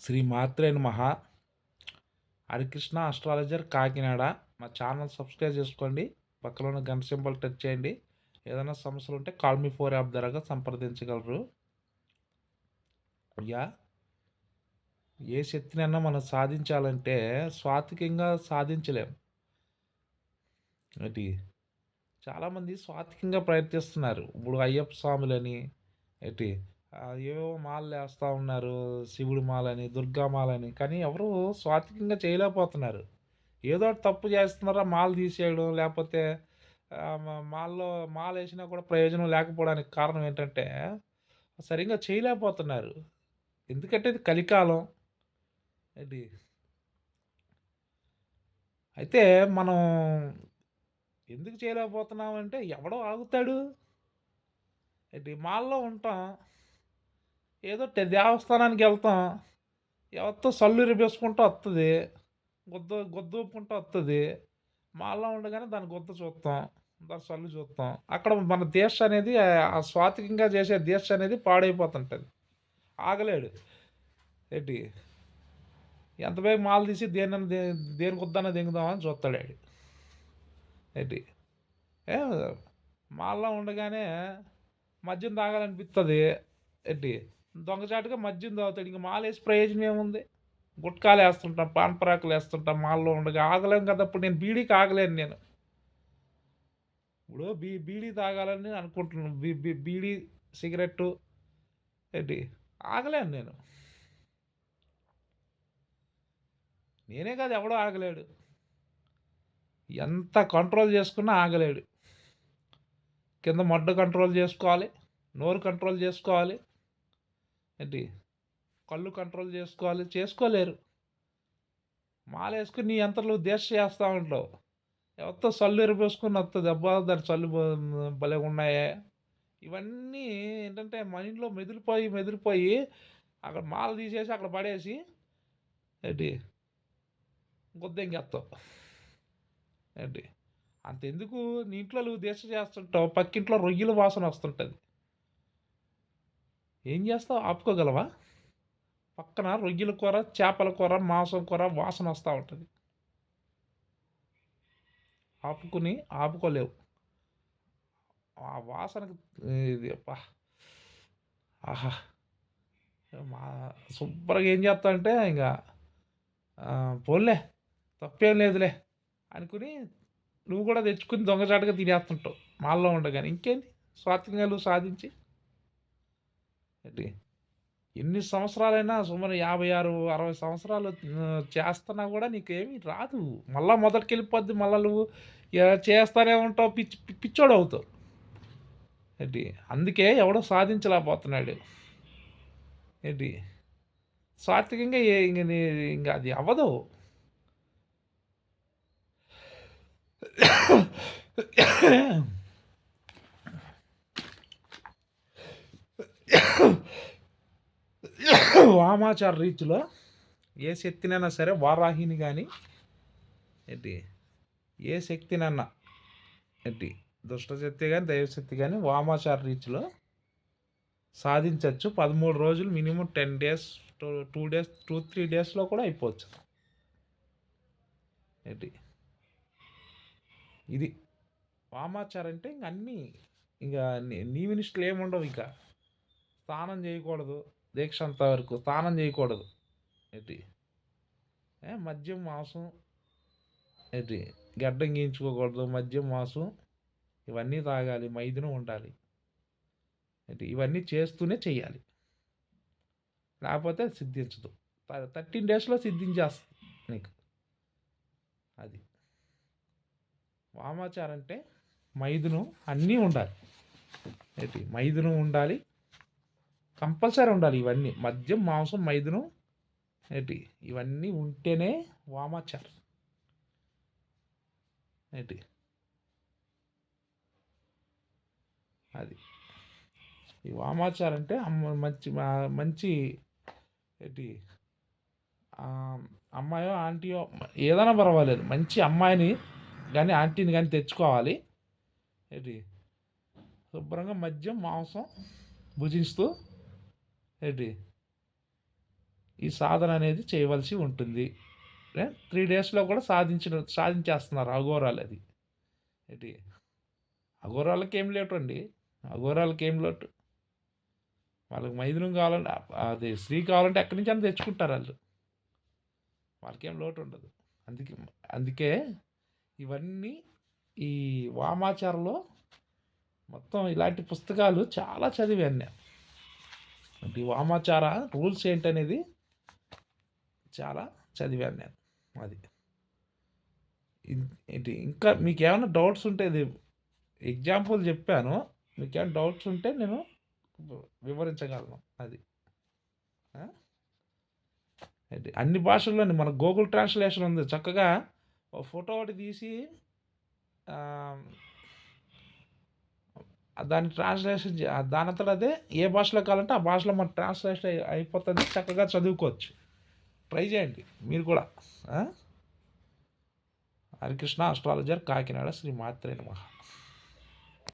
శ్రీ మాత్రే మహా. హరికృష్ణ అస్ట్రాలజర్ కాకినాడ. మా ఛానల్ సబ్స్క్రైబ్ చేసుకోండి. పక్కన ఉన్న గంట సింబల్ టచ్ చేయండి. ఏదైనా సమస్యలు ఉంటే కాల్ మీ ఫోర్ యాప్ ద్వారా సంప్రదించగలరు. అయ్యా ఏ శక్తినైనా మనం సాధించాలంటే స్వాతికంగా సాధించలేం. ఏంటి? చాలామంది స్వాతికంగా ప్రయత్నిస్తున్నారు. ఇప్పుడు అయ్యప్ప స్వాములని ఏంటి? ఏవో ఏవేవో మాలలు వేస్తూ ఉన్నారు శివుడు మాలని దుర్గా మాలని. కానీ ఎవరు స్వాతికంగా చేయలేకపోతున్నారు. ఏదో ఒకటి తప్పు చేస్తున్నారా మాల తీసేయడం లేకపోతే మాల్లో మాల వేసినా కూడా ప్రయోజనం లేకపోవడానికి కారణం ఏంటంటే సరిగ్గా చేయలేకపోతున్నారు. ఎందుకంటే ఇది కలికాలం. ఏంటి? అయితే మనం ఎందుకు చేయలేకపోతున్నాం అంటే ఎవడో ఆగుతాడు. ఏంటి? మాల్లో ఉంటాం. ఏదో దేవస్థానానికి వెళ్తాం. ఎవరితో సల్లు రిపేసుకుంటూ వస్తుంది గుద్ద గుద్దూపుకుంటూ వస్తుంది మాల్లో ఉండగానే దాని గుద్ద చూస్తాం దాని సల్లు చూస్తాం అక్కడ మన దీక్ష అనేది ఆ- స్వాతికంగా చేసే దీక్ష అనేది పాడైపోతుంటుంది. ఆగలేడు. ఏంటి ఎంత బైక్ మాల తీసి దేని దేని గుద్దన్న దింగుదామని చూస్తాడు ఆడు ఏంటి ఏ మాల్లో ఉండగానే మద్యం తాగాలనిపిస్తుంది ఏంటి దొంగచాటుగా మద్యం తాగుతాడు. ఇంక మాల వేసి ప్రయోజనం ఏముంది? గుట్కాలు వేస్తుంటాం పాన్పరాకులు వేస్తుంటాం మాల్లో ఉండగా. ఆగలేం కదా అప్పుడు నేను బీడీకి ఆగలేను నేను. ఇప్పుడు బీ బీడీ తాగాలని అనుకుంటున్నాను. బీ బీ బీడీ సిగరెట్టు ఏంటి? ఆగలేను నేను. నేనే కాదు ఎవడో ఆగలేడు. ఎంత కంట్రోల్ చేసుకున్నా ఆగలేడు. కింద మడ్డ కంట్రోల్ చేసుకోవాలి నోరు కంట్రోల్ చేసుకోవాలి ఏంటి? కళ్ళు కంట్రోల్ చేసుకోవాలి చేసుకోలేరు. మాలేసుకుని నీ అంతలో దేశ చేస్తూ ఉంటావు. ఎవరితో సల్లు ఎరిపేసుకుని వస్తుంది అబ్బా దాని చల్లు భలే ఉన్నాయే. ఇవన్నీ ఏంటంటే మైండ్లో మెదిలిపోయి మెదిలిపోయి అక్కడ మాల తీసేసి అక్కడ పడేసి ఏంటి? గుద్దెంగేస్తావు ఏంటి? అంతెందుకు? నీ ఇంట్లో నువ్వు దీక్ష చేస్తుంటావు. పక్కింట్లో రొయ్యల వాసన వస్తుంటుంది. ఏం చేస్తావు? ఆపుకోగలవా? పక్కన రొయ్యల కూర చేపల కూర మాంసం కూర వాసన వస్తూ ఉంటుంది. ఆపుకుని ఆపుకోలేవు. ఆ వాసనకి ఇది అబ్బా. ఆహా. మా శుభ్రంగా ఏం చేస్తా అంటే ఇంకా పోన్లే తప్పేం లేదులే అనుకుని నువ్వు కూడా తెచ్చుకుని దొంగచాటుగా తినేస్తుంటావు. మాల్లో ఉండగానే. ఇంకేంది స్వాతంత్రాలు సాధించి ఎన్ని సంవత్సరాలైనా సుమారు యాభై ఆరు అరవై సంవత్సరాలు చేస్తున్నా కూడా నీకేమీ రాదు. మళ్ళీ మొదటికి వెళ్ళిపోద్ది మళ్ళీ నువ్వు చేస్తానే ఉంటావు పిచ్చి పిచ్చోడు అవుతావు. ఏంటి? అందుకే ఎవడో సాధించలేకపోతున్నాడు. ఏంటి? సాత్వికంగా ఇంక నీ ఇంకా అది అవ్వదు. వామాచార రీతిలో ఏ శక్తినైనా సరే వారాహిని కానీ ఏంటి? ఏ శక్తినన్నా ఏంటి? దుష్టశక్తి కానీ దైవశక్తి కానీ వామాచార రీతిలో సాధించవచ్చు పదమూడు రోజులు minimum ten days two two days two three డేస్లో కూడా అయిపోవచ్చు. ఏంటి? ఇది వామాచారం అంటే ఇంక అన్నీ ఇంకా నీ- నీవి ఏమి ఏముండవు ఇంకా. స్నానం చేయకూడదు. దీక్ష అంత వరకు స్నానం చేయకూడదు. ఏంటి? మద్యం మాంసం ఏంటి? గడ్డం గీయించుకోకూడదు. మద్యం మాంసం ఇవన్నీ తాగాలి. మైదునం ఉండాలి ఏంటి? ఇవన్నీ చేస్తూనే చేయాలి లేకపోతే అది సిద్ధించదు. థర్టీన్ డేస్లో సిద్ధించేస్తుంది నీకు. అది. వామాచారం అంటే మైదునం అన్నీ ఉండాలి. ఏంటి? మైదునం ఉండాలి. కంపల్సరీ ఉండాలి ఇవన్నీ. మద్యం మాంసం మైదును ఏంటి? ఇవన్నీ ఉంటేనే వామాచారం. ఏంటి? అది. ఈ వామాచార్ అంటే అమ్మ మంచి మంచి ఏంటి? అమ్మాయో ఆంటీయో ఏదైనా పర్వాలేదు. మంచి అమ్మాయిని కానీ ఆంటీని కానీ తెచ్చుకోవాలి. ఏంటి? శుభ్రంగా మద్యం మాంసం భుజిస్తూ ఏంటి? ఈ సాధన అనేది చేయవలసి ఉంటుంది. త్రీ డేస్లో కూడా సాధించిన సాధించేస్తున్నారు అఘోరాలు అది. ఏంటి? అఘోరాలకి ఏం లేటు అండి అఘోరాలకి ఏం లోటు? వాళ్ళకి మైదునం కావాలంటే అది స్త్రీ కావాలంటే ఎక్కడి నుంచి అని తెచ్చుకుంటారు వాళ్ళు. వాళ్ళకేం లోటు ఉండదు. అందుకే అందుకే ఇవన్నీ ఈ వామాచారంలో మొత్తం ఇలాంటి పుస్తకాలు చాలా చదివాను నేను. అంటే వామాచార రూల్స్ ఏంటనేది చాలా చదివాను నేను. అది. ఏంటి ఇంకా మీకు ఏమైనా డౌట్స్ ఉంటే ఇది ఎగ్జాంపుల్ చెప్పాను. మీకు ఏమైనా డౌట్స్ ఉంటే నేను వివరించగలను. అది. ఆ? అన్ని భాషల్లోని మన గూగుల్ ట్రాన్స్లేషన్ ఉంది. చక్కగా ఒక ఫోటో ఒకటి తీసి దాన్ని ట్రాన్స్లేషన్ దాని దానంతట అదే ఏ భాషలో కావాలంటే ఆ భాషలో మనం ట్రాన్స్లేషన్ అయిపోతుంది. చక్కగా చదువుకోవచ్చు. ట్రై చేయండి. మీరు కూడా. హరికృష్ణ అస్ట్రాలజర్ కాకినాడ శ్రీ మాత్రే మహా